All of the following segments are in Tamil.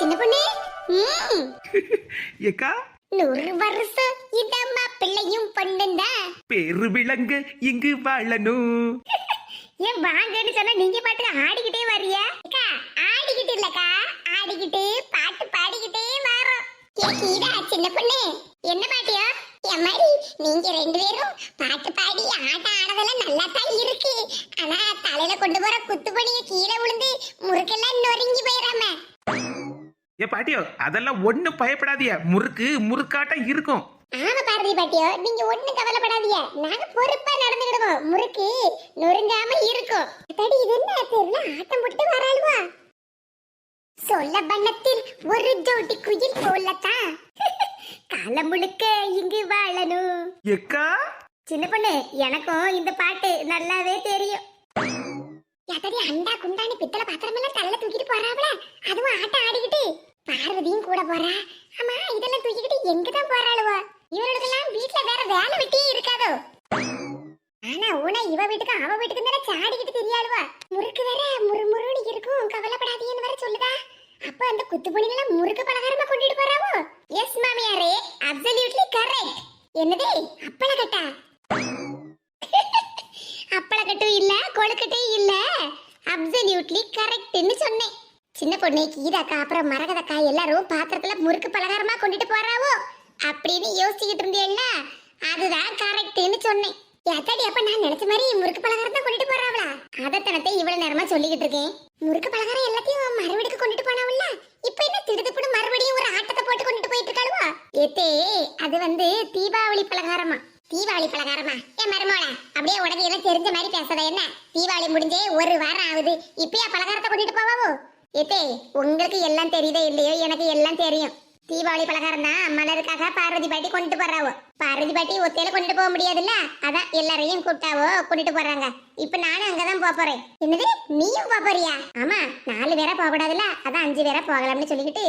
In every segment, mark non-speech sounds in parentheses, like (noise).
சின்ன பொண்ணு. ஏக்கா? நூறு வருஷம் இந்த பிள்ளையும் பொண்ணுந்தா. பெரு விலங்கு இங்கு வாழணும் ஏன் வாங்கன்னு சொன்னா நீங்க பாட்டுக்கு ஆடிக்கிட்டே வர்றிய அக்கா ஆடிக்கிட்டு இல்லக்கா. ஆடிக்கிட்டு பாட்டு பாடிக்கிட்டே வரோம். ஏ கீதா சின்ன பொண்ணு? என்ன பாட்டியா? என் மாதிரி நீங்க ரெண்டு பேரும் பாட்டு பாடி ஆட்டம் ஆனதெல்லாம் நல்லா தான் இருக்கு. ஆனா தலையில கொண்டு போற குத்துப்படிய கீழே விழுந்து முறுக்கெல்லாம் நொறுங்கி போயிடாம ஏ பாட்டியோ அதெல்லாம் ஒண்ணு பயப்படாதீங்க. முறுக்கு முறுக்காட்டம் இருக்கும். ஆமா பாரதி பாட்டியோ நீங்க ஒண்ணும் கவலைப்படாதீங்க. நாங்க பொறுப்பா நடந்துக்கிடுவோம். முறுக்கு நொறுங்காம இருக்கும். தடி இது என்ன தெரியல ஆட்டம் போட்டு வராளுவா? சொல்ல பண்ணத்தில் ஒரு ஜோடி குயில் போலத்தான் காலம் முழுக்க இங்கு வாழணும் ஏக்கா சின்ன பொண்ணு எனக்கும் இந்த பாட்டு நல்லாவே தெரியும். யாத்தடி அண்டா குண்டானி பித்தளை பாத்திரம் எல்லாம் தள்ள தூக்கிட்டு போறாவல அதுவும் ஆட்டம் ஆடிக்கிட்டு. பார்வதியும் கூட போறா. ஆமா இதெல்லாம் தூக்கிக்கிட்டு எங்க தான் போறாளுவோ? இவர்களுக்கெல்லாம் வீட்டுல வேற வேலை வெட்டியே இருக்காதோ? ஆனா உன இவ வீட்டுக்கு அவ வீட்டுக்கு தானே சாடிக்கிட்டு தெரியாளுவா? முறுக்கு வேற முறுமுறுன்னு இருக்கும் கவலைப்படாதீன்னு வேற சொல்லுதா. அப்ப அந்த குத்து பொண்ணுலாம் முறுக்கு பலகாரமா கொண்டுட்டு போறாவோ? எஸ் மாமியாரே அப்சல்யூட்லி கரெக்ட் என்னதே அப்பள கட்டா அப்பளக்கட்டும் இல்ல கொழுக்கட்டையும் இல்ல அப்சல்யூட்லி கரெக்ட்னு சொன்னேன் உடனே கீதாக்கா அப்புறம் மரகதக்கா எல்லாரும் பாத்திரத்துல முறுக்கு பலகாரமா கொண்டுட்டு போறாவோ? அப்படின்னு யோசிச்சுக்கிட்டு இருந்தேன்ல. அதுதான் கரெக்ட்னு சொன்னேன். எத்தடி அப்ப நான் நினைச்ச மாதிரி முறுக்கு பலகாரம் தான் கொண்டுட்டு போறாவளா? அதத்தனத்தை இவ்வளவு நேரமா சொல்லிக்கிட்டு இருக்கேன். முறுக்கு பலகாரம் எல்லாத்தையும் மறுபடிக்கு கொண்டுட்டு போனாவல்ல? இப்ப என்ன திடுதுப்புடு மறுபடியும் ஒரு ஆட்டத்தை போட்டு கொண்டுட்டு போயிட்டு இருக்காளுவா? ஏத்தே அது வந்து தீபாவளி பலகாரமா? தீபாவளி பலகாரமா? ஏன் மருமோள அப்படியே உடனே எல்லாம் தெரிஞ்ச மாதிரி பேசுறத என்ன? தீபாவளி முடிஞ்சே ஒரு வாரம் ஆகுது. இப்பயா பலகாரத்தை கொண்டுட்டு போவாவோ? ஏத்தே உங்களுக்கு எல்லாம் தெரியுதோ இல்லையோ எனக்கு எல்லாம் தெரியும். தீபாவளி பலகாரம் தான் மலருக்காக பார்வதி பாட்டி கொண்டுட்டு போறாவோ. பார்வதி பாட்டி ஒத்தையில கொண்டுட்டு போக முடியாதுல்ல? அதான் எல்லாரையும் கூப்பிட்டாவோ கூட்டிட்டு போறாங்க. இப்ப நானும் அங்கதான் போக போறேன். என்னது? நீயும் போக போறியா? ஆமா நாலு பேரா போக கூடாதுல்ல? அதான் அஞ்சு பேரா போகலாம்னு சொல்லிக்கிட்டு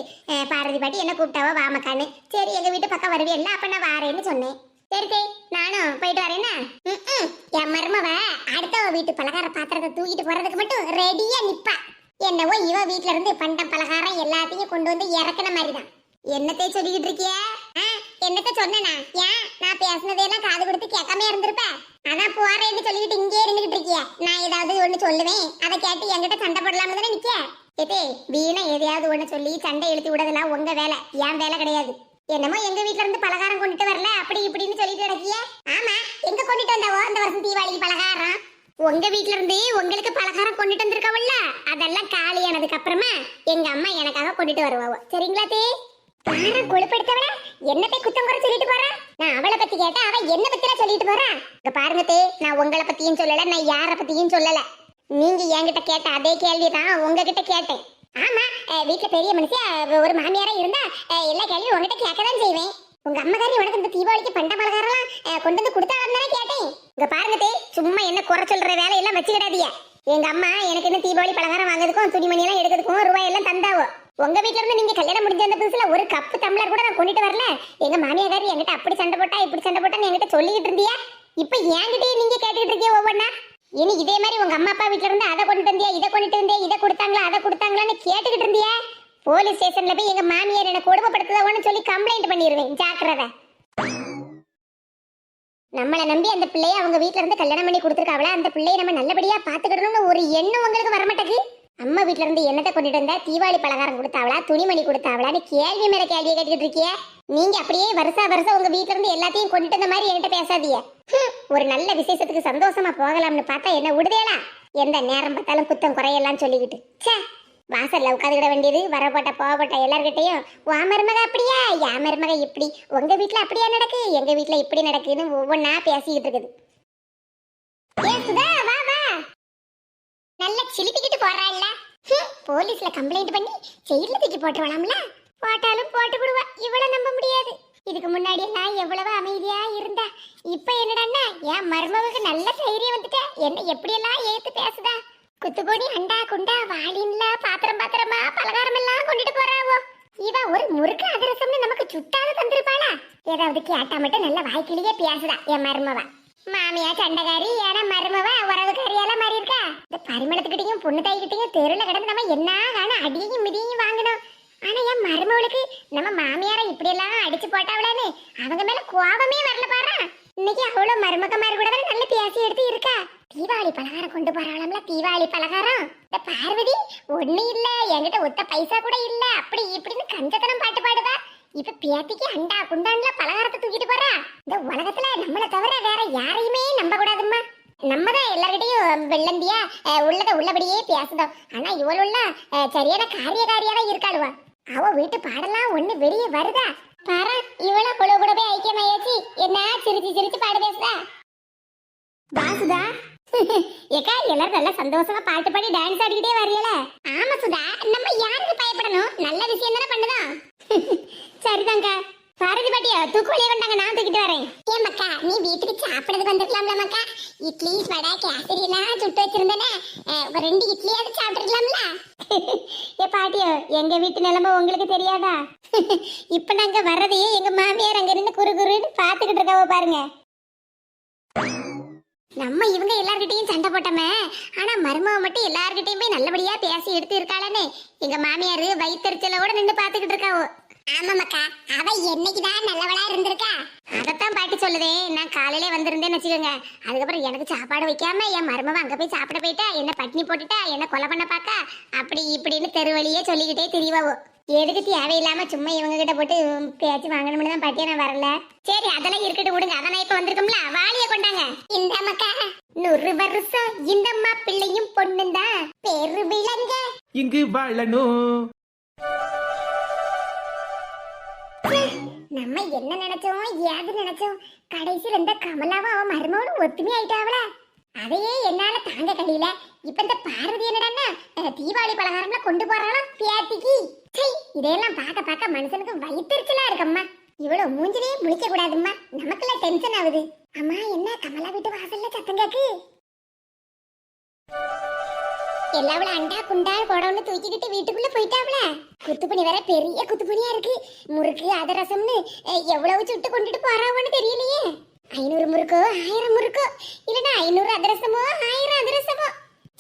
பார்வதி பாட்டி என்ன கூப்பிட்டாவோ வாமக்கான்னு. சரி எங்க வீட்டு பக்கம் வருவியல்ல அப்ப நான் வாரேன்னு சொன்னேன். சரி சரி நானும் போயிட்டு வரேன்னா என் மருமவ அடுத்த வீட்டு பலகார பாத்திரத்தை தூக்கிட்டு போறதுக்கு மட்டும் ரெடியா நிப்பா. என்னவோ இவ வீட்ல இருந்து பண்டம் பலகாரம் எல்லாத்தையும் கொண்டு வந்து இறக்குன மாதிரி தான் என்னத்தை சொல்லிக்கிட்டு இருக்கிய? ஆ, என்னத்த சொன்னனா? ஏன்? நான் பேசுனதெல்லாம் காது கொடுத்து கேட்காம இருந்திருப்ப? அதான் போறேன்னு சொல்லிக்கிட்டு இங்கே இருந்துகிட்டு இருக்கிய. நான் ஏதாவது ஒண்ணு சொல்லுவேன். அதை கேட்டு என்கிட்ட சண்டை போடலாம்னு தானே நிக்க ஏதே வீணா எதையாவது ஒண்ணு சொல்லி சண்டை இழுத்து விடுறதெல்லாம் உங்க வேலை. என் வேலை கிடையாது. என்னமோ எங்க வீட்ல இருந்து பலகாரம் கொண்டுட்டு வரல அப்படி இப்படின்னு சொல்லிட்டு கிடக்கிய ஆமா எங்க கொண்டுட்டு வந்தாவோ அந்த வருஷம் தீபாவளிக்கு பலகாரம்? உங்க வீட்ல இருந்து உங்களுக்கு பலகாரம் கொண்டுட்டு வந்திருக்கவல்ல அதெல்லாம் காலியானதுக்கு அப்புறமா எங்க அம்மா எனக்காக கொண்டுட்டு வருவாங்க சரிங்களா தே? யாரும் கொழுப்படுத்தவள என்ன போய் குத்தம் குறை சொல்லிட்டு போறா? நான் அவளை பத்தி கேட்டா அவ என்ன பத்திலாம் சொல்லிட்டு போறா? இங்க பாருங்க தே நான் உங்களை பத்தியும் சொல்லல நான் யார பத்தியும் சொல்லல. நீங்க என்கிட்ட கேட்ட அதே கேள்வி தான் உங்ககிட்ட கேட்டேன். ஆமா வீட்டுல பெரிய மனுஷன் ஒரு மாமியாரா இருந்தா எல்லா கேள்வியும் உங்ககிட்ட கேட்க தான் செய்வேன். உங்க அம்மகாரி உனக்கு இந்த தீபாவளிக்கு பண்ட பலகாரம்லாம் கொண்டு வந்து கொடுத்தாலும் தானே கேட்டேன். இங்க பாருங்க சும்மா என்ன குறை சொல்ற வேலையெல்லாம் வச்சுக்கிடாதீங்க. எங்க அம்மா எனக்கு என்ன தீபாவளி பலகாரம் வாங்குறதுக்கும் துணிமணி எல்லாம் எடுக்கிறதுக்கும் ரூபாய் எல்லாம் தந்தாவோ? உங்க வீட்ல இருந்து நீங்க கல்யாணம் முடிஞ்ச அந்த புதுசுல ஒரு கப்பு டம்ளர் கூட நான் கொண்டுட்டு வரல. எங்க மாமியாரி என்கிட்ட அப்படி சண்டை போட்டா இப்படி சண்டை போட்டான்னு என்கிட்ட சொல்லிக்கிட்டு இருந்தியா? இப்ப என்கிட்டயே நீங்க கேட்டுக்கிட்டு இருக்கீங்க ஒவ்வொன்னா? இனி இதே மாதிரி உங்க அம்மா அப்பா வீட்ல இருந்து அதை கொண்டுட்டு வந்தியா இதை கொண்டுட்டு வந்தியா இதை கொடுத்தாங்களா அதை கொடுத்தாங்களான்னு கேட்டுக்கிட்டு இருந்தியா? போலீஸ் ஸ்டேஷன்ல போய் எங்க மாமியார் என்ன கொடுமைப்படுத்துதோன்னு சொல்லி கம்ப்ளைண்ட் பண்ணிடுவேன் ஜாக்கிரதை. நம்மளை நம்பி அந்த பிள்ளைய அவங்க வீட்ல இருந்து கல்யாணம் பண்ணி கொடுத்துருக்காவல அந்த பிள்ளைய நம்ம நல்லபடியா பாத்துக்கிடணும்னு ஒரு எண்ணம் உங்களுக்கு வரமாட்டேங்குது? அம்மா வீட்ல இருந்து என்னத்தை கொண்டுட்டு வந்தா? தீபாவளி பலகாரம் கொடுத்தாவளா? துணிமணி கொடுத்தாவளான்னு கேள்வி மேல கேள்வியை கேட்டுக்கிட்டு இருக்கிய? நீங்க அப்படியே வருஷா வருஷம் உங்க வீட்ல இருந்து எல்லாத்தையும் கொண்டுட்டு வந்த மாதிரி என்கிட்ட பேசாதீங்க. ஒரு நல்ல விசேஷத்துக்கு சந்தோஷமா போகலாம்னு பார்த்தா என்ன விடுதேலா எந்த நேரம் பார்த்தாலும் குத்தம் குறையெல்லாம் சொல்லிக்கிட்டு. வாசல்ல உட்காந்துக்கிட வேண்டியது வரப்போட்ட போகப்பட்ட எல்லார்கிட்டையும் வா மருமக அப்படியா? யா மருமக இப்படி? உங்க வீட்ல அப்படியா நடக்கு? எங்க வீட்ல இப்படி நடக்குதுன்னு ஒவ்வொன்னா பேசிக்கிட்டு இருக்குது. வா வா. நல்லா சிலிப்பிக்கிட்டு போலீஸ்ல கம்ப்ளைண்ட் பண்ணி ஜெயில தூக்கி போட்டுருவாளாம்ல? போட்டாலும் போட்டு விடுவா. இவள நம்ப முடியாது. இதுக்கு முன்னாடி எல்லாம் எவ்வளவு அமைதியா இருந்தா இப்ப என்னடான்னா என் மருமகளுக்கு நல்ல தைரியம் வந்துட்டா. என்ன எப்படியெல்லாம் ஏத்து பேசுதா? குத்துபோனி அண்டா குண்டா வாளின்ல பாத்திரம் பாத்திரமா பலகாரம் எல்லாம் கொண்டுட்டு போறாவோ? இவ ஒரு முறுக்கு அதிரசம்னு நமக்கு சுட்டாத தந்திருப்பாளா? ஏதாவது கேட்டா மட்டும் நல்ல வாய்க்கிலேயே பேசுதா என் மருமவா. மாமியா சண்டைக்காரி ஏன்னா மருமவ உறவுக்காரி எல்லாம் மாறி இருக்கா இந்த பரிமளத்துக்கிட்டையும் பொண்ணு தாய்கிட்டையும் தெருல கிடந்து நம்ம என்ன காண அடியையும் மிதியையும் வாங்கணும் ஆனா என் மருமவளுக்கு நம்ம மாமியாரை இப்படி எல்லாம் அடிச்சு போட்டாவளேன்னு அவங்க மேல கோபமே வரல பாரு. இன்னைக்கு அவ்வளவு மருமக கூட நல்ல பேசி எடுத்து இருக்கா? தீபாவளி பலகாரம் கொண்டு போறாளாம்ல தீபாவளி பலகாரம். இந்த பார்வதி ஒண்ணு இல்ல. என்கிட்ட ஒத்த பைசா கூட இல்ல. அப்படி இப்படின்னு கஞ்சத்தனம் பாட்டு பாடுவா. இப்ப பேத்திக்கு அண்டா குண்டான்ல பலகாரத்தை தூக்கிட்டு போறா. இந்த உலகத்துல நம்மள தவிர வேற யாரையுமே நம்ப கூடாதுமா நம்ம தான் எல்லார்கிட்டையும் வெள்ளந்தியா அஹ், உள்ளத உள்ளபடியே பேசுதோம். ஆனா இவளுள்ள அஹ், சரியான காரியகாரியா தான் இருக்காளுவா. அவ வீட்டு பாடலாம் ஒண்ணு வெளியே வருதா? பாரு இவள குழு கூட போய் ஐக்கியமாயாச்சு. என்ன சிரிச்சு சிரிச்சு பாடு பேசுதா? வாசுதா ஏக்கா எல்லாரும் நல்லா சந்தோஷமா பாட்டு பாடி டான்ஸ் ஆடிக்கிட்டே வரையல ஆமா சுதா நம்ம யாருக்கு பயப்படணும்? நல்ல விஷயம் தானே பண்ணுதா? சரிதாங்க பாரதி பாட்டியா தூக்கு வழியே கொண்டாங்க நான் தூக்கிட்டு வரேன். ஏன் மக்கா நீ வீட்டுக்கு சாப்பிடுறது வந்துருக்கலாம்ல மக்கா இட்லி வடை கேசரி எல்லாம் சுட்டு வச்சிருந்தேனே. ஒரு ரெண்டு இட்லியாவது சாப்பிட்டுருக்கலாம்ல ஏ பாட்டியோ எங்க வீட்டு நிலைமை உங்களுக்கு தெரியாதா? இப்ப நாங்க வர்றதையே எங்க மாமியார் அங்க இருந்து குறு குருன்னு பாத்துக்கிட்டு இருக்காவ பாருங்க. நம்ம இவங்க எல்லார்கிட்டையும் சண்டை போட்டோமே. ஆனா மருமக மட்டும் எல்லார்கிட்டையும் போய் நல்லபடியா பேசி எடுத்து இருக்காளன்னு எங்க மாமியாரு வயிற்றுச்சலோட நின்று பாத்துக்கிட்டு இருக்காவோ. ஆமாமாக்கா அவ என்னைக்குதான் நல்லவளா இருந்திருக்கா? அதத்தான் பாட்டி சொல்லுதே நான் காலையிலே வந்திருந்தேன்னு வச்சுக்கோங்க. அதுக்கப்புறம் எனக்கு சாப்பாடு வைக்காம என் மருமவ அங்க போய் சாப்பிட போயிட்டா என்ன பட்னி போட்டுட்டா என்ன கொலை பண்ண பாக்கா? அப்படி இப்படின்னு தெருவழியே சொல்லிக்கிட்டே தெரியவாவோ எதுக்கு தேவையில்லாம சும்மா இவங்க கிட்ட போட்டு பேச்சு வாங்கணும்னு தான் பாட்டியா நான் வரல. சரி அதெல்லாம் இருக்கட்டும் விடுங்க. அதான் நான் இப்ப வந்திருக்கோம்ல வாளிய கொண்டாங்க. இந்த மக்கா நூறு வருஷம் இந்த அம்மா பிள்ளையும் பொண்ணும் தான் பெரு விளங்க இங்கு வாழணும். நம்ம என்ன நினைச்சோம் ஏது நினைச்சோம் கடைசியில் இந்த கமலாவும் அவன் மருமகளும் ஒத்துமை ஆயிட்டாவல அதையே என்னால தாங்க கழியல இப்ப இந்த பார்வதி என்னடா தீபாவளி பலகாரம்ல கொண்டு போறாளாம் பேத்திக்கு. இதையெல்லாம் பார்க்க பார்க்க மனுஷனுக்கு வயிற்றுச்சலா இருக்கம்மா. இவ்வளவு மூஞ்சிலேயே முழிக்க கூடாதும்மா. நமக்குள்ள டென்ஷன் ஆகுது. அம்மா என்ன கமலா வீட்டு வாசல்ல சத்தம் கேக்கு? எல்லாவள அண்டா குண்டா குடம்னு தூக்கிக்கிட்டு வீட்டுக்குள்ள போயிட்டாப்ல. குத்துப்பணி வேற பெரிய குத்துப்பணியா இருக்கு. முறுக்கு அதரசம்னு எவ்வளவு சுட்டு கொண்டுட்டு போறாவோன்னு தெரியலையே. ஐநூறு முறுக்கோ ஆயிரம் முறுக்கோ இல்லைன்னா ஐநூறு அதிரசமோ ஆயிரம் அதிரசமோ.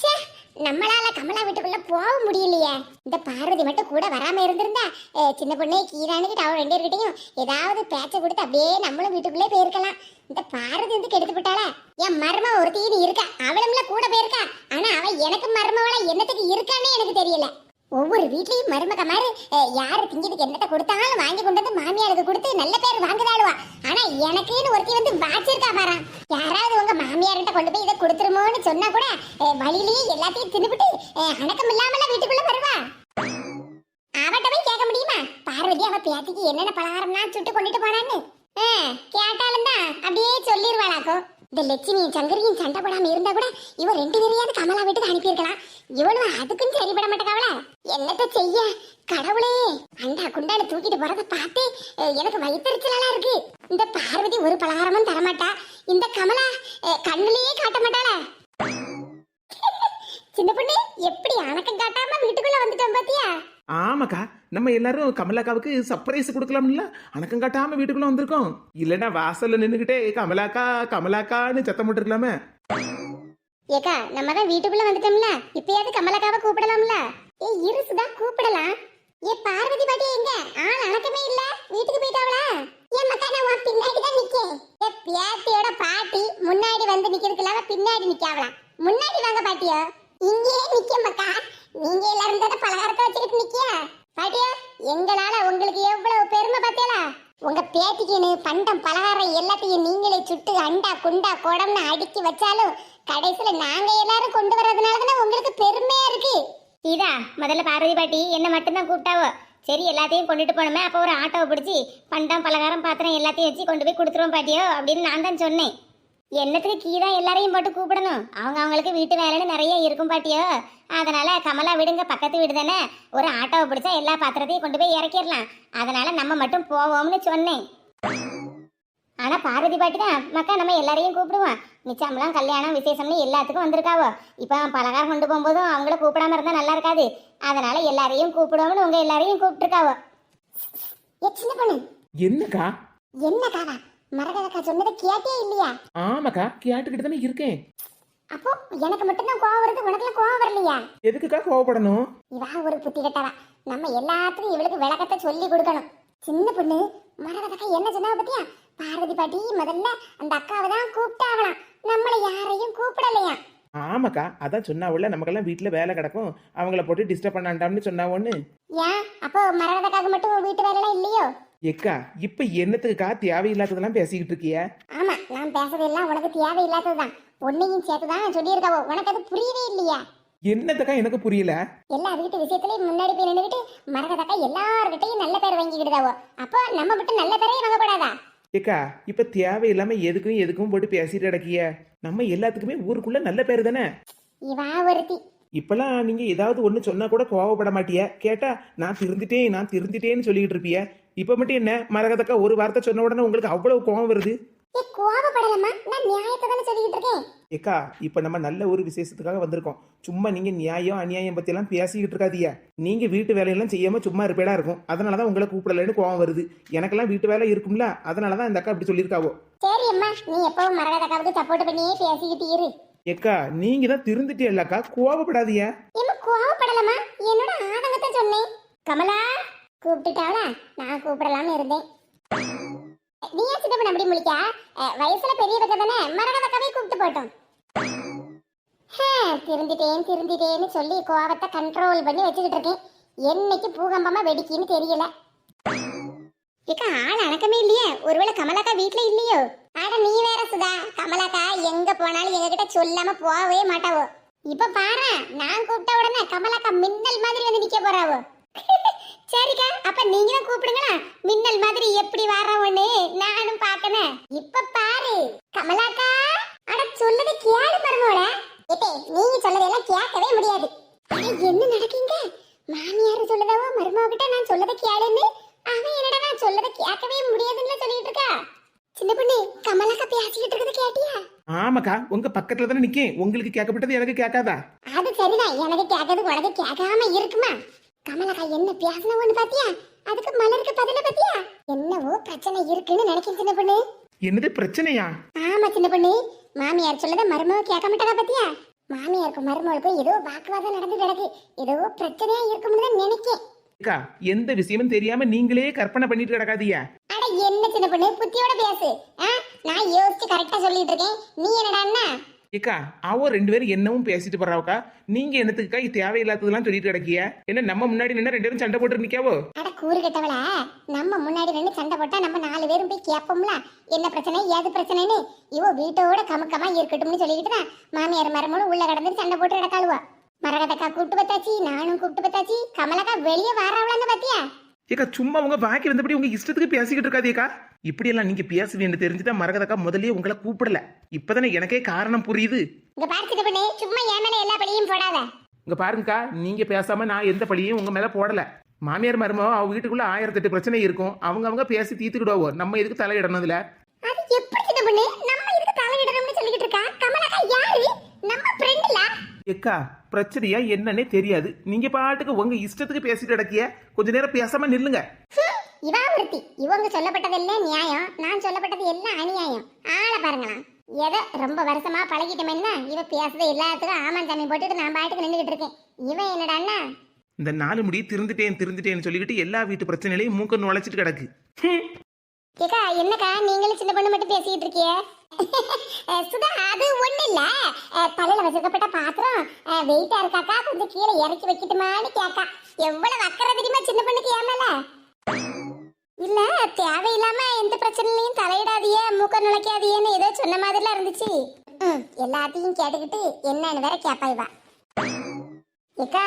சே நம்மளால கமலா வீட்டுக்குள்ள போக முடியலையே. இந்த பார்வதி மட்டும் கூட வராம இருந்திருந்தா சின்ன பொண்ணு கீரானுக்கு அவன் ரெண்டு பேர்கிட்டயும் ஏதாவது பேச்ச கொடுத்து அப்படியே நம்மளும் வீட்டுக்குள்ளே போயிருக்கலாம். இந்த பார்வதி வந்து கெடுத்து விட்டாளா? என் மரும ஒரு தீனி இருக்கா? அவளும்ல கூட போயிருக்கா? ஆனா அவ எனக்கு மருமவளா என்னத்துக்கு இருக்கான்னு எனக்கு தெரியல. ஒவ்வொரு வீட்லயும் மருமக மாதிரி யாரு திங்கிறதுக்கு என்னத்த கொடுத்தாலும் வாங்கி கொண்டு வந்து மாமியாருக்கு கொடுத்து நல்ல பேர் வாங்குதாளுவா. ஆனா எனக்குன்னு ஒருத்தி வந்து வாச்சிருக்கா பாரு. யாராவது உங்க மாமியார்கிட்ட கொண்டு போய் இதை கொடுத்துருமோன்னு சொன்னா கூட வழியிலேயே எல்லாத்தையும் தின்னுபிட்டு அணக்கம் இல்லாமல வீட்டுக்குள்ள வருவா. அவட்ட போய் கேட்க முடியுமா? பார்வதி அவ பேத்திக்கு என்னென்ன பலகாரம்லாம் சுட்டு கொண்டுட்டு போனான்னு? கேட்டாலும் தான் அப்படியே இந்த லட்சுமியும் சங்கரியும் சண்டை போடாம இருந்தா கூட இவ ரெண்டு பேரையாவது கமலா வீட்டுக்கு அனுப்பியிருக்கலாம். இவளும் அதுக்கும் சரிபட மாட்டேக்காவல என்னத்த செய்ய? கடவுளே. அண்டா குண்டால தூக்கிட்டு போறத பார்த்து எனக்கு வயிற்றுச்சலா இருக்கு. இந்த பார்வதி ஒரு பலகாரமும் தரமாட்டா. இந்த கமலா அஹ், காட்ட மாட்டாளா. சின்ன பொண்ணு எப்படி அணக்கம் காட்டாம வீட்டுக்குள்ள வந்துட்டோம் பாத்தியா? ஆமாக்கா நம்ம எல்லாரும் கமலாக்காவுக்கு சர்ப்ரைஸ் கொடுக்கலாம்ல? அணக்கம் காட்டாம வீட்டுக்குள்ள வந்திருக்கோம். இல்லைன்னா வாசல்ல நின்னுகிட்டே கமலாக்கா கமலாக்கான்னு சத்தம் போட்டுருக்கலாமே. ஏக்கா நம்ம தான் வீட்டுக்குள்ள வந்துட்டோம்ல. இப்பயாவது கமலக்காவை கூப்பிடலாம்ல? ஏ இருசுதா கூப்பிடலாம். ஏ பார்வதி பாட்டி எங்க? ஆள் அணக்கமே இல்ல. வீட்டுக்கு போயிட்டாவளா? ஏன் மக்கா நான் உன் பின்னாடி தான் நிக்கேன். ஏ பியாத்தியோட பாட்டி முன்னாடி வந்து நிக்கிறதுக்கு இல்லாம பின்னாடி நிக்காவலாம் முன்னாடி வாங்க பாட்டியா. இங்கேயே நிக்க மக்கா. நீங்க எல்லாரும் தானே பலகாரத்தை வச்சுக்கிட்டு நிக்கியா? பாட்டியா எங்களால உங்களுக்கு எவ்வளவு பெருமை பார்த்தீங்களா உங்க பேத்திக்குன்னு பண்டம் பலகாரம் எல்லாத்தையும் நீங்களே சுட்டு அண்டா குண்டா குடம்னு அடுக்கி வச்சாலும் கடைசியில நாங்க எல்லாரும் கொண்டு வர்றதுனால தானே உங்களுக்கு பெருமையா இருக்கு? இதா முதல்ல பார்வதி பாட்டி என்ன மட்டும்தான் கூப்பிட்டாவோ? சரி எல்லாத்தையும் கொண்டுட்டு போனோமே அப்போ ஒரு ஆட்டோவை பிடிச்சி பண்டம் பலகாரம் பாத்திரம் எல்லாத்தையும் வச்சு கொண்டு போய் கொடுத்துருவோம் பாட்டியோ அப்படின்னு நான் தான் சொன்னேன். என்னத்துக்கு கீதா எல்லாரையும் போட்டு கூப்பிடணும்? அவங்க அவங்களுக்கு வீட்டு வேலைன்னு நிறைய இருக்கும் பாட்டியோ அதனால கமலா விடுங்க பக்கத்து வீடு தானே? ஒரு ஆட்டோவை பிடிச்சா எல்லா பாத்திரத்தையும் கொண்டு போய் இறக்கிடலாம். அதனால நம்ம மட்டும் போவோம்னு சொன்னேன். ஆனா பார்வதி பாட்டி தான். மக்கா நம்ம எல்லாரையும் கூப்பிடுவோம். நிச்சயம்லாம் கல்யாணம் விசேஷம்னு எல்லாத்துக்கும் வந்திருக்காவோ? இப்போ பலகாரம் கொண்டு போகும்போதும் அவங்கள கூப்பிடாம இருந்தா நல்லா இருக்காது. அதனால எல்லாரையும் கூப்பிடுவோம்னு உங்க எல்லாரையும் கூப்பிட்டுருக்காவோ? சின்ன பொண்ணு. என்னக்கா? மரகதக்கா சொன்னதை கேட்டே இல்லையா? ஆமாக்கா கேட்டுக்கிட்டு தானே இருக்கேன். அப்போ எனக்கு மட்டும்தான் கோவம் வருது உனக்குலாம் கோவம் வரலையா? எதுக்குக்கா கோவப்படணும்? இவா ஒரு புத்தி கட்டவா. நம்ம எல்லாத்துக்கும் இவளுக்கு விளக்கத்தை சொல்லி கொடுக்கணும். சின்ன பொண்ணு மரகதக்கா என்ன சொன்னா பத்தியா? பார்வதி பாட்டி முதல்ல அந்த அக்காவை தான் கூப்பிட்டாவலாம் நம்மள யாரையும் கூப்பிடலையா? ஆமாக்கா அதான் சொன்னாவுல நமக்கெல்லாம் வீட்டில் வேலை கிடக்கும். அவங்கள போட்டு டிஸ்டர்ப் பண்ணாண்டாம்னு சொன்னாவோன்னு. ஏன்? அப்போ மரகதக்காக மட்டும் வீட்டு வேலைலாம் இல்லையோ? எக்கா இப்போ என்னத்துக்குக்கா தேவையில்லாததெல்லாம் பேசிக்கிட்டு இருக்கிய? ஆமா நான் பேசுறதெல்லாம் உனக்கு தேவையில்லாததுதான். உன்னையும் சேர்த்துதான் சொல்லியிருக்காவோ? உனக்கு அது புரியவே இல்லையா. என்னத்துக்கா எனக்கு புரியல? எல்லா வீட்டு விஷயத்துலயும் முன்னாடி போய் நின்றுகிட்டு மரகதக்கா எல்லார்கிட்டையும் நல்ல பேர் வாங்கிக்கிட்டுதாவோ? அப்போ நம்ம மட்டும் நல்ல பேரே வாங்கக்கூடாதா? ஏக்கா இப்ப தேவையில்லாம எதுக்கும் எதுக்கும் போட்டு பேசிட்டு கிடக்கிய? நம்ம எல்லாத்துக்குமே ஊருக்குள்ள நல்ல பேர் தானே? இவா ஒருத்தி. இப்பெல்லாம் நீங்க ஏதாவது ஒண்ணு சொன்னா கூட கோவப்பட மாட்டிய. கேட்டா நான் திருந்திட்டேன் நான் திருந்திட்டேன்னு சொல்லிட்டு இருப்பிய. இப்ப மட்டும் என்ன? மரகதக்கா ஒரு வார்த்தை சொன்ன உடனே உங்களுக்கு அவ்வளவு கோவம் வருது? தானே சொல்லிக்கிட்டு ஏக்கா இப்ப நம்ம நல்ல ஒரு விசேஷத்துக்காக வந்திருக்கோம். சும்மா நீங்க நியாயம் அநியாயம் பத்தி எல்லாம் பேசிக்கிட்டு இருக்காதீங்க. நீங்க வீட்டு வேலையெல்லாம் செய்யாம சும்மா இருப்பேடா இருக்கும். அதனாலதான் உங்களை கூப்பிடலன்னு கோவம் வருது. எனக்கெல்லாம் வீட்டு வேலை இருக்கும்ல அதனாலதான் இந்த அக்கா இப்படி சொல்லியிருக்காவோ. சரி அம்மா நீ எப்பவும் மரகதக்காவுக்கு சப்போர்ட் பண்ணியே பேசிக்கிட்டு இரு. ஏக்கா நீங்க தான் திருந்துட்டேல்லக்கா கோவப்படாதீங்க. என்ன கோவப்படலம்மா? என்னோட ஆதங்கத்தை சொன்னேன். கமலா கூப்பிட்டுட்டாவளா நான் கூப்பிடலாம்னு இருந்தேன். நீ ஏன் சித்தப்பன் அப்படி முழிக்கா? அஹ், வயசுல பெரிய பக்கம் தானே? மரகதக்காவே கூப்பிட்டு போட்டோம். திருந்திட்டேன் திருந்திட்டேன்னு சொல்லி கோவத்தை கண்ட்ரோல் பண்ணி வச்சுக்கிட்டு இருக்கேன். என்னைக்கு பூகம்பமா வெடிக்கின்னு தெரியல. ஏக்கா ஆள் அணக்கமே இல்லையே. ஒருவேளை கமலாக்கா வீட்டுல இல்லையோ? அட நீ வேற சுதா. கமலாக்கா எங்க போனாலும் எங்ககிட்ட சொல்லாம போகவே மாட்டாவோ. இப்ப பாரு நான் கூப்பிட்ட உடனே கமலாக்கா மின்னல் மாதிரி வந்து நிக்க போறாவோ. (laughs) சரிக்கா அப்ப நீங்க தான் கூப்பிடுங்களா? மின்னல் மாதிரி எப்படி வர்றவன்னு நானும் பார்க்கணும். இப்ப பாரு கமலாக்கா அட சொல்லதை கேளு பருமோட ஏட்டே நீங்க சொல்லதெல்லாம் கேட்கவே முடியாது. என்ன நடக்கீங்க? மாமியார் சொல்லதாவோ மருமக கிட்ட நான் சொல்லதை கேளுன்னு? அவன் என்னடா நான் சொல்லதை கேட்கவே முடியாதுன்னு சொல்லிட்டு இருக்கா? சின்ன பொண்ணு கமலாக்கா பேசிக்கிட்டு இருக்கிறது கேட்டியா? ஆமாக்கா உங்க பக்கத்துல தானே நிக்கேன். உங்களுக்கு கேட்கப்பட்டது எனக்கு கேட்காதா? அது சரிதான் எனக்கு கேட்கறது உனக்கு கேட்காம இருக்குமா? கமலக்கா என்ன பேசினவோன்னு பாத்தியா? அதுக்கு மலருக்கு பதில பாத்தியா? என்னவோ பிரச்சனை இருக்குன்னு நினைக்கிறேன் சின்ன பொண்ணு. என்னது பிரச்சனையா? ஆமா சின்ன பொண்ணு. மாமியார் சொல்லத மருமக கேட்க மாட்டாரா பாத்தியா? மாமியாருக்கும் மருமகளுக்கும் ஏதோ வாக்குவாதம் நடந்து கிடக்கு. ஏதோ பிரச்சனையா இருக்கும்னு தான் நினைக்கேன். அக்கா எந்த விஷயமும் தெரியாம நீங்களே கற்பனை பண்ணிட்டு கிடக்காதீங்க. அட என்ன சின்ன பொண்ணு? புத்தியோட பேசு? நான் யோசிச்சு கரெக்டா சொல்லிட்டு இருக்கேன். நீ என்னடா ஏக்கா அவ ரெண்டு பேரும் என்னவும் பேசிட்டு போறாவுக்கா. நீங்க என்னத்துக்குக்கா இது தேவையில்லாததெல்லாம் சொல்லிட்டு கிடக்கிய? என்ன நம்ம முன்னாடி நின்று ரெண்டு பேரும் சண்டை போட்டு நிக்காவோ அட கூறு கெட்டவள? நம்ம முன்னாடி ரெண்டு சண்டை போட்டா நம்ம நாலு பேரும் போய் கேட்போம்ல என்ன பிரச்சனை? ஏது பிரச்சனைன்னு? இவ வீட்டோட கமுக்கமா இருக்கட்டும்னு சொல்லிக்கிட்டு தான் மாமியார் மருமகளும் உள்ள கடந்து சண்டை போட்டு கிடக்காளுவா. மரகதக்கா கூப்பிட்டு பத்தாச்சு நானும் கூப்பிட்டு பத்தாச்சு கமலக்கா வெளியே வாரவளான்னு பாத்தியா? ஏக்கா சும்மா உங்க வாக்கி வந்தபடி உங்க இஷ்டத்துக்கு பேசிக்கிட்டு இருக்காதேக்கா இப்படியெல்லாம் நீங்க பேசுவீன்னு தெரிஞ்சுதான் மரகதக்கா முதல்லயே உங்களை கூப்பிடல. இப்பதானே எனக்கே காரணம் புரியுது. இங்க பார்த்துட்டு பண்ணு சும்மா என் மேல எல்லா பழியும் போடாத. இங்க பாருங்கக்கா நீங்க பேசாம நான் எந்த பழியும் உங்க மேல போடல. மாமியார் மருமக அவ வீட்டுக்குள்ள ஆயிரத்தெட்டு பிரச்சனை இருக்கும். அவங்க அவங்க பேசி தீர்த்துக்கிடுவோ நம்ம எதுக்கு தலையிடணும் இதுல அது எப்படி சின்ன பண்ணு? நம்ம இதுக்கு தலையிடணும்னு சொல்லிக்கிட்டு இருக்கா? கமலக்கா யாரு? நம்ம ஃப்ரெண்ட்ல எக்கா பிரச்சனையா என்னன்னே தெரியாது. நீங்க பாட்டுக்கு உங்க இஷ்டத்துக்கு பேசிட்டு கிடக்கிய கொஞ்ச நேரம் பேசாம நில்லுங்க. இவா ஒருத்தி இவங்க சொல்லப்பட்டதெல்லாம் நியாயம் நான் சொல்லப்பட்டது எல்லாம் அநியாயம். ஆளை பாருங்களாம் ஏதோ ரொம்ப வருஷமா பழகிட்டோம்னா இவ பேசுறது எல்லாத்துக்கும் ஆமாம் சாமி போட்டுட்டு நான் பாட்டுக்கு நின்றுகிட்டு இருக்கேன். இவன் என்னடான்னா? இந்த நாலு முடி திருந்துட்டேன் திருந்துட்டேன்னு சொல்லிக்கிட்டு எல்லா வீட்டு பிரச்சனையிலையும் மூக்க நுழைச்சிட்டு கிடக்கு. கேக்கா என்னக்கா நீங்களும் சின்ன பொண்ணு மட்டும் பேசிட்டு இருக்கிய சுதா அது ஒண்ணு இல்ல. அஹ் தலையில வச்சிருக்கப்பட்ட பாத்திரம் வெயிட்டா இருக்காக்கா? கொஞ்சம் கீழே இறக்கி வைக்கட்டுமான்னு கேக்கா. எவ்வளவு அக்கறை தெரியுமா சின்ன பொண்ணுக்கு ஏமல இல்ல தேவையில்லாம எந்த பிரச்சனையிலையும் தலையிடாதியே மூக்க நுழைக்காதீன்னு ஏதோ சொன்ன மாதிரிலாம் இருந்துச்சு. எல்லாத்தையும் கேட்டுக்கிட்டு என்னன்னு வேற கேப்பா இவா. ஏக்கா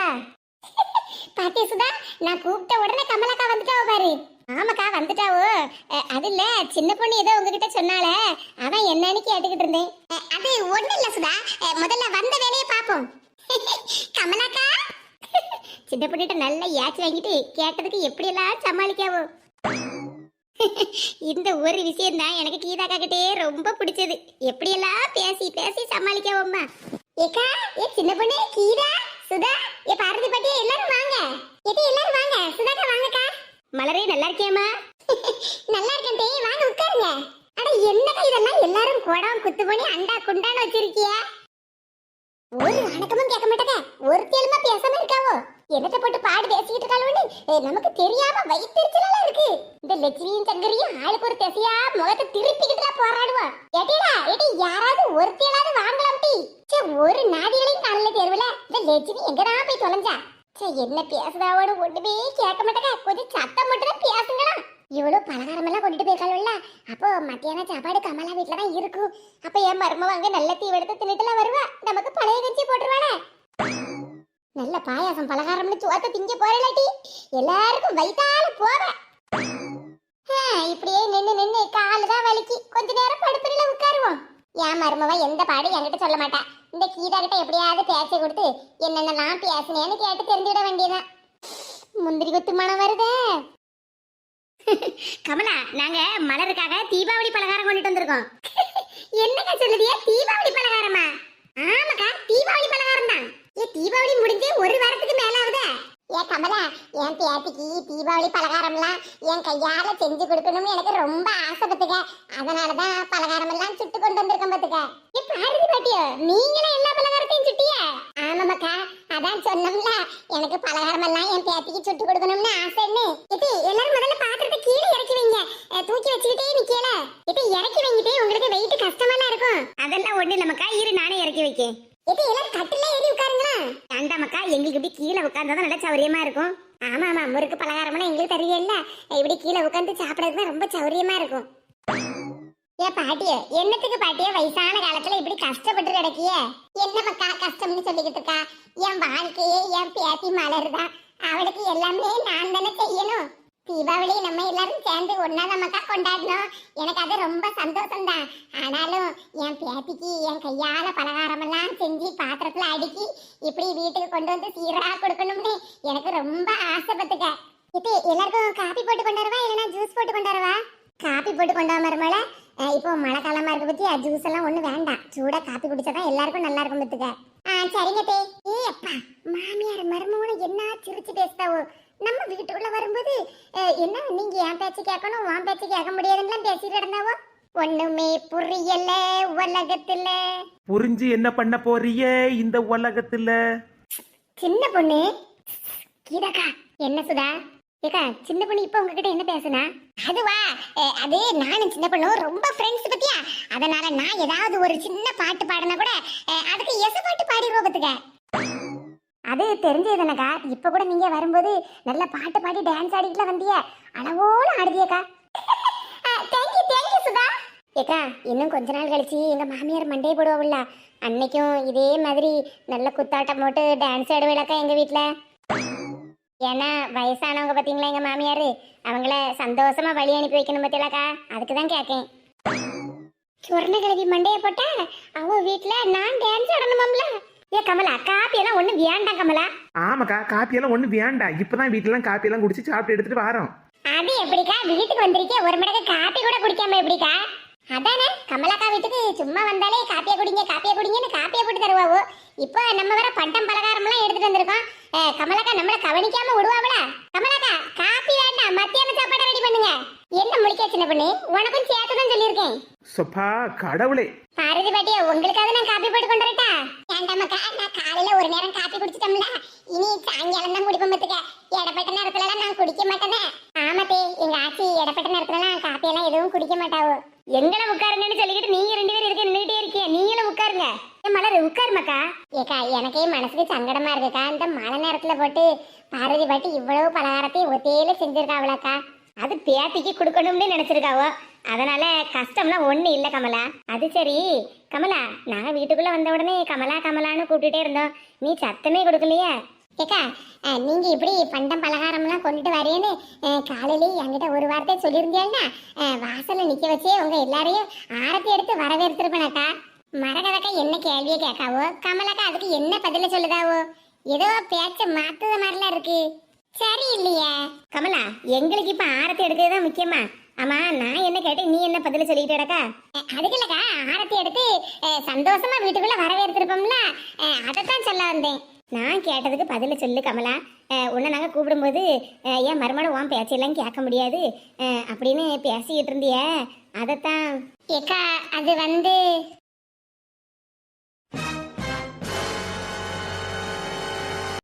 பாத்தியா சுதா நான் கூப்பிட்ட உடனே கமலாக்கா வந்துட்டா பாரு. ஆமாக்கா வந்துட்டாவோ அது இல்ல சின்ன பொண்ணு ஏதோ உங்ககிட்ட சொன்னால அவன் என்னன்னு கேட்டுக்கிட்டு இருந்தேன். அது ஒண்ணு இல்ல சுதா. முதல்ல வந்த வேலையை பாப்போம். (laughs) கமலாக்கா? (laughs) சின்ன பொண்ணுகிட்ட நல்லா ஏச்சு வாங்கிட்டு கேட்டதுக்கு எப்படி எல்லாம் சமாளிக்காவோ. (laughs) இந்த ஒரு விஷயம் தான் எனக்கு கீதாக்கா கிட்டே ரொம்ப பிடிச்சது. எப்படியெல்லாம் பேசி பேசி சமாளிக்காவோம்மா. ஏக்கா ஏ சின்ன பொண்ணு கீதா சுதா ஏ பாரதி பாட்டி எல்லாரும் வாங்க. எது எல்லாரும் வாங்க. சுதாக்கா வாங்கக்கா. மலரே நல்லா இருக்கியாமா (laughs) நல்லா இருக்கேன் டேய் வாங்க உட்காருங்க. அட என்னடா இதெல்லாம்? எல்லாரும் குடம் குத்து பண்ணி அண்டா குண்டான வச்சிருக்கிய? ஒரு வணக்கமும் கேட்க மாட்டேங்க. ஒரு தேலுமா பேசாம இருக்காவோ? என்னத்தை போட்டு பாடு பேசிக்கிட்டு இருக்காளோன்னு நமக்கு தெரியாம வயிற்றுச்சலாம் இருக்கு. இந்த லட்சுமியும் சங்கரியும் ஆளுக்கு ஒரு திசையா முகத்தை திருப்பிக்கிட்டுலாம் போராடுவா. ஏட்டிடா ஏட்டி யாராவது ஒருத்தையாவது வாங்கலாம் டி. சே ஒரு நாதிகளையும் காலையில தேர்வுல. இந்த லட்சுமி எங்கதான் போய் தொலைஞ்சா? சே என்ன பேசுதாவோட ஒண்ணுமே கேட்க மாட்டேங்க. கொஞ்சம் சத்தம் மட்டும் தான் பேசுங்களா இவ்வளவு பலகாரம் எல்லாம் கொண்டுட்டு போயிருக்காள் அப்போ மத்தியான சாப்பாடு கமலா வீட்டுல தான் இருக்கும். அப்ப என் மருமவங்க நல்ல தீவெடுத்து தின்னுட்டுலாம் வருவா. நமக்கு பழைய கஞ்சி போட்டுருவாளே. நல்ல பாயாசம் பலகாரம்னு சோத்த திங்க போறலாட்டி எல்லாருக்கும் வயித்தால போவேன். இப்படியே நின்று நின்று காலு தான் வலிக்கு. கொஞ்ச நேரம் படுப்படியில உட்காருவோம். என் மருமவன் எந்த பாடு என்கிட்ட சொல்ல மாட்டா. இந்த கீதா கிட்ட எப்படியாவது பேச்சை கொடுத்து என்னென்னலாம் பேசுனேன்னு கேட்டு தெரிஞ்சுவிட வேண்டியதான் முந்திரி கொத்து மனம் வருதே. (laughs) கமலா நாங்க மலருக்காக தீபாவளி பலகாரம் கொண்டுட்டு வந்திருக்கோம். (laughs) என்னக்கா சொல்லுதியா? தீபாவளி பலகாரமா? ஆமாக்கா தீபாவளி பலகாரம் தான் ஏ தீபாவளி முடிஞ்சு ஒரு வாரத்துக்கு மேல ஆகுதே ஏன் கமலா என் பேத்திக்கு தீபாவளி பலகாரம்லாம் என் கையால செஞ்சு கொடுக்கணும்னு எனக்கு ரொம்ப ஆசைப்பட்டுக்க அதனாலதான் பலகாரம் எல்லாம் சுட்டு கொண்டு வந்திருக்கேன் பாத்துக்க. ஏ பாரதி பாட்டியோ நீங்களும் எல்லா பலகாரத்தையும் சுட்டியா? ஆமாமாக்கா அதான் சொன்னோம்ல. எனக்கு பலகாரம் எல்லாம் என் பேத்திக்கு சுட்டு கொடுக்கணும்னு ஆசைன்னு. இது எல்லாரும் முதல்ல பாத்திரத்தை கீழே இறக்கி வைங்க. தூக்கி வச்சுக்கிட்டே நிக்கல. இது இறக்கி வைங்கிட்டே உங்களுக்கு வெயிட் கஷ்டமெல்லாம் இருக்கும். அதெல்லாம் ஒண்ணு இல்லம்மாக்கா இரு நானே இறக்கி வைக்கேன். இது எல்லாம் கட்டில ஏறி உட்காருங்களா? வேண்டாமக்கா எங்களுக்கு இப்படி கீழே உட்கார்ந்தா நல்லா சௌரியமா இருக்கும். ஆமா ஆமா முறுக்கு பலகாரம்னா எங்களுக்கு தெரியல இப்படி கீழே உட்காந்து சாப்பிடறது தான் ரொம்ப சௌரியமா இருக்கும். ஏ பாட்டிய என்னத்துக்கு பாட்டிய வயசான காலத்துல இப்படி கஷ்டப்பட்டு கிடக்கிய? என்ன மக்கா கஷ்டம்னு சொல்லிக்கிட்டு இருக்கா? என் வாழ்க்கையே என் பேத்தி மலருதா. அவளுக்கு எல்லாமே நான் தானே செய்யணும். தீபாவளி நம்ம எல்லாரும் சேர்ந்து ஒன்னா நமக்கா கொண்டாடணும். எனக்கு அது ரொம்ப சந்தோஷம் தான் ஆனாலும் என் பேத்திக்கு என் கையால பலகாரம் எல்லாம் செஞ்சு பாத்திரத்துல அடுக்கி இப்படி வீட்டுக்கு கொண்டு வந்து சீரா கொடுக்கணும்னு எனக்கு ரொம்ப ஆசைப்பட்டுக்க. இது எல்லாருக்கும் காபி போட்டு கொண்டு வரவா? இல்லைன்னா ஜூஸ் போட்டு கொண்டு வரவா? காபி போட்டு கொண்டு வர இப்போ மழை காலமா இருக்க பத்தி ஜூஸ் எல்லாம் ஒண்ணு வேண்டாம். சூடா காப்பி குடிச்சாதான் எல்லாருக்கும் நல்லா இருக்கும் பத்துக்க. ஆ சரிங்க தே. ஏ அப்பா மாமியார் மருமகனும் என்ன சிரிச்சு பேசுதாவோ நம்ம வீட்டுக்குள்ள வரும்போது என்ன? நீங்க என் பேச்சு கேட்கணும் உன் பேச்சு கேட்க முடியாதுன்னு பேசிட்டு இருந்தாவோ ஒண்ணுமே புரியல உலகத்துல. புரிஞ்சு என்ன பண்ண போறிய இந்த உலகத்துல? சின்ன பொண்ணு. கீதாக்கா என்ன சுதா? ஏக்கா சின்ன பொண்ணு இப்ப உங்ககிட்ட என்ன பேசுனா? அதுவா அது நானும் சின்ன பொண்ணும் ரொம்ப ஃப்ரெண்ட்ஸ் பத்தியா? அதனால நான் ஏதாவது ஒரு சின்ன பாட்டு பாடினா கூட அதுக்கு எச பாட்டு பாடிடுவோம் பத்துக்க. அது தெரிஞ்சதுனக்கா இப்போ கூட நீங்கள் வரும்போது நல்லா பாட்டு பாடி டான்ஸ் ஆடிக்கிட்டு வந்திய. அளவோட ஆடுதியக்கா. Thank you (laughs) thank you Sudha. ஏக்கா இன்னும் கொஞ்ச நாள் கழிச்சு எங்கள் மாமியார் மண்டையை போடுவோம்ல அன்னைக்கும் இதே மாதிரி நல்ல குத்தாட்டம் போட்டு டான்ஸ் ஆடுவேலக்கா எங்கள் வீட்டில் ஏன்னா வயசானவங்க பார்த்தீங்களா எங்கள் மாமியார்? அவங்கள சந்தோஷமா வழி அனுப்பி வைக்கணும் பார்த்தீங்களாக்கா அதுக்கு தான் கேட்கேன் சொர்ண கிழவி மண்டையை போட்டா அவன் வீட்டில் நான் டான்ஸ் ஆடணுமாம்ல? ஏ கமலா காப்பி எல்லாம் ஒண்ணு வேண்டாம் கமலா. ஆமாக்கா காப்பியெல்லாம் ஒன்றும் வேண்டாம். இப்பதான் வீட்டிலலாம் காப்பியெல்லாம் குடிச்சு சாப்பிட்டு எடுத்துட்டு வரோம். அது எப்படிக்கா? வீட்டுக்கு வந்திருக்கே ஒரு மடக்கு காப்பி கூட குடிக்காம எப்படிக்கா? அதானே? கமலாக்கா வீட்டுக்கு சும்மா வந்தாலே காப்பியை குடிங்க காப்பியை குடிங்கன்னு காப்பியை போட்டு தருவாவோ? இப்போ நம்ம வேற பண்டம் பலகாரம்லாம் எடுத்துட்டு வந்திருக்கோம். கமலாக்கா நம்மள கவனிக்காம விடுவாங்களா கமலாக்கா காப்பி வேண்டாம். மத்தியான சாப்பாடு ரெடி பண்ணுங்க. என்ன முடிக்க சின்ன பொண்ணு? உனக்கும் சேர்த்து தான் சொல்லியிருக்கேன். சொப்பா கடவுளே. பாரதி பாட்டியா உங்களுக்காக நான் காப்பி போட்டு கொண்டு வரட்டா? வேண்டாமக்கா நான் காலையில ஒரு நேரம் காப்பி குடிச்சிட்டோம்ல. இனி சாயங்காலம் தான் குடிப்போம் பத்துக்க. இடப்பட்ட நேரத்துல எல்லாம் நான் குடிக்க மாட்டேனே. ஆமாத்தே எங்க ஆச்சி இடப்பட்ட நேரத்துல எல்லாம் காப்பி எல்லாம் எதுவும் குடிக்க மாட்டாவோ. எங்களை உட்காருங்கன்னு சொல்லிக்கிட்டு நீங்க ரெண்டு பேரும் இருக்க நின்றுட்டே இருக்கீங்க நீங்களும் உட்காருங்க ஏன் மலர் உட்காருமாக்கா ஏக்கா எனக்கே மனசுக்கு சங்கடமா இருக்குக்கா. இந்த மழை நேரத்துல போட்டு பாரதி பாட்டி இவ்வளவு பலகாரத்தையும் ஒத்தையில செஞ்சிருக்காவளாக்கா. அது பேத்திக்கு கொடுக்கணும்னு நினைச்சிருக்காவோ. அதனால கஷ்டம்லாம் ஒண்ணு இல்ல கமலா. அது சரி. கமலா நாங்க வீட்டுக்குள்ள வந்த உடனே கமலா கமலான்னு கூப்பிட்டுட்டே இருந்தோம். நீ சத்தமே கொடுக்கலையே. ஏக்கா நீங்க இப்படி பண்டம் பலகாரம்லாம் கொண்டுட்டு வரேன்னு அஹ், காலையிலேயே என்கிட்ட ஒரு வார்த்தை சொல்லியிருந்தேன்னா வாசல்ல நிக்க வச்சே உங்க எல்லாரையும் ஆரத்தி எடுத்து வரவேற்பிருப்பேனக்கா மரகதக்கா என்ன கேள்வியை கேட்காவோ? கமலாக்கா அதுக்கு என்ன பதில சொல்லுதாவோ? ஏதோ பேச்ச மாத்துத மாதிரிலாம் இருக்கு. சரி இல்லையா கமலா எங்களுக்கு இப்ப ஆரத்தி எடுக்கிறது தான் முக்கியமா? ஆமா நான் என்ன கேட்டேன் நீ என்ன பதில சொல்லிட்டடக்கா அதுக்கு இல்லக்கா ஆரத்தி எடுத்து சந்தோஷமா வீட்டுக்குள்ள வரவேற்றிருப்போம்ல அதைத்தான் சொல்ல வந்தேன். நான் கேட்டதுக்கு பதில சொல்லு கமலா. உன்னை நாங்கள் கூப்பிடும்போது ஏன் மருமட உன் பேச்செல்லாம் கேட்க முடியாது. அப்படின்னு பேசிக்கிட்டு இருந்திய. அதைத்தான். ஏக்கா அது வந்து